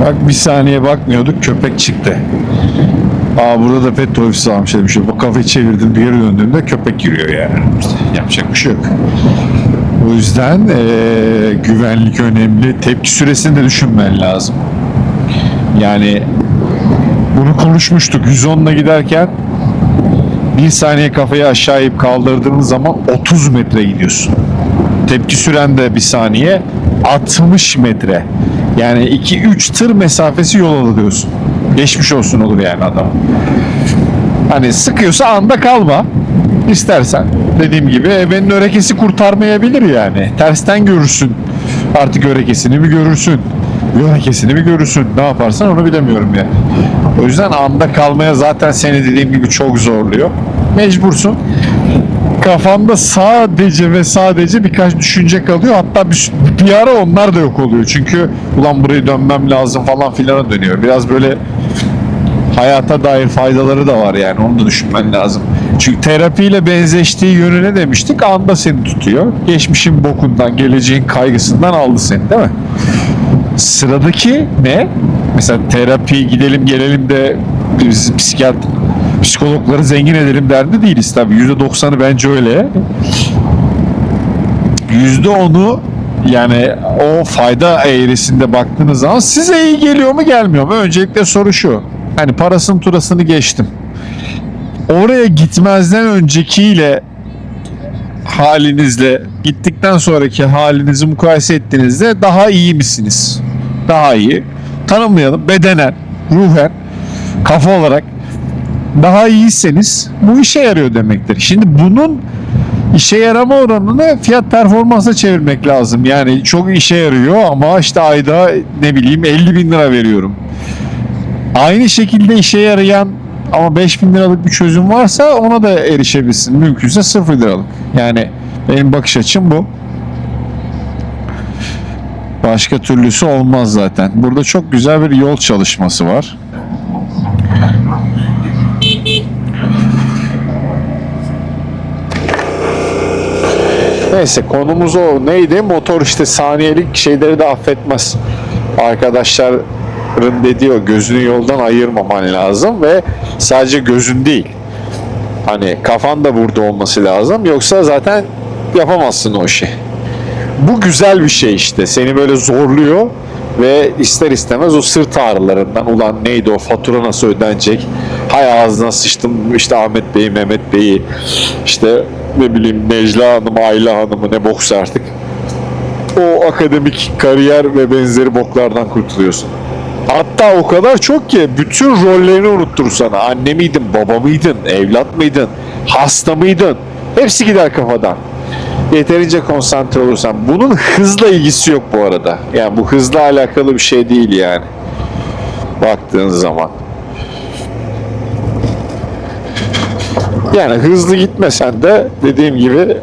Bak bir saniye bakmıyorduk köpek çıktı. Aa burada da pet ofisi varmış dedim. Şu kafayı çevirdim bir geri döndüğümde köpek giriyor yani. Yapacak bir şey yok. O yüzden eee, güvenlik önemli. Tepki süresini de düşünmen lazım. Yani bunu konuşmuştuk. 110'la giderken bir saniye kafayı aşağı eğip kaldırdığın zaman 30 metre gidiyorsun. Tepki süren de bir saniye 60 metre. Yani 2-3 tır mesafesi yol alıyorsun. Geçmiş olsun olur yani adam. Hani sıkıyorsa anda kalma. İstersen dediğim gibi ebenin örekesi kurtarmayabilir yani. Tersten görürsün. Artık örekesini mi görürsün? Örekesini mi görürsün? Ne yaparsan onu bilemiyorum yani. O yüzden anda kalmaya zaten seni dediğim gibi çok zorluyor. Mecbursun. Kafanda sadece ve sadece birkaç düşünce kalıyor. Hatta bir, bir ara onlar da yok oluyor. Çünkü ulan burayı dönmem lazım falan filana dönüyor. Biraz böyle hayata dair faydaları da var yani onu da düşünmen lazım. Çünkü terapiyle benzeştiği yönü ne demiştik? Anda seni tutuyor. Geçmişin bokundan, geleceğin kaygısından aldı seni değil mi? Sıradaki ne? Mesela terapi gidelim gelelim de biz psikiyat psikologları zengin edelim derdi değiliz tabii. %90'ı bence öyle. %10'u yani o fayda eğrisinde baktığınız zaman size iyi geliyor mu gelmiyor mu? Öncelikle soru şu. Hani parasını turasını geçtim. Oraya gitmezden öncekiyle halinizle gittikten sonraki halinizi mukayese ettiğinizde daha iyi misiniz? Daha iyi. Tanımlayalım. Bedenen, ruhen, kafa olarak daha iyiyseniz bu işe yarıyor demektir. Şimdi bunun işe yarama oranını fiyat performansa çevirmek lazım. Yani çok işe yarıyor ama işte ayda ne bileyim 50 bin lira veriyorum. Aynı şekilde işe yarayan ama 5000 liralık bir çözüm varsa ona da erişebilirsin. Mümkünse 0 liralık. Yani benim bakış açım bu. Başka türlüsü olmaz zaten. Burada çok güzel bir yol çalışması var. Neyse konumuz o. Neydi? Motor işte saniyelik şeyleri de affetmez. Arkadaşların dediği o gözünü yoldan ayırmaman lazım ve sadece gözün değil. Hani kafan da burada olması lazım. Yoksa zaten yapamazsın o işi. Bu güzel bir şey işte. Seni böyle zorluyor ve ister istemez o sırt ağrılarından ulan neydi o fatura nasıl ödenecek? Hay ağzına sıçtım işte Ahmet Bey'i, Mehmet Bey'i işte ne bileyim Necla Hanım, Ayla Hanım'ı ne boksa artık. O akademik kariyer ve benzeri boklardan kurtuluyorsun. Hatta o kadar çok ki bütün rollerini unutturur sana. Anne miydin, baba mıydın, evlat mıydın, hasta mıydın? Hepsi gider kafadan. Yeterince konsantre olursan. Bunun hızla ilgisi yok bu arada. Yani bu hızla alakalı bir şey değil yani. Baktığın zaman. Yani hızlı gitmesen de dediğim gibi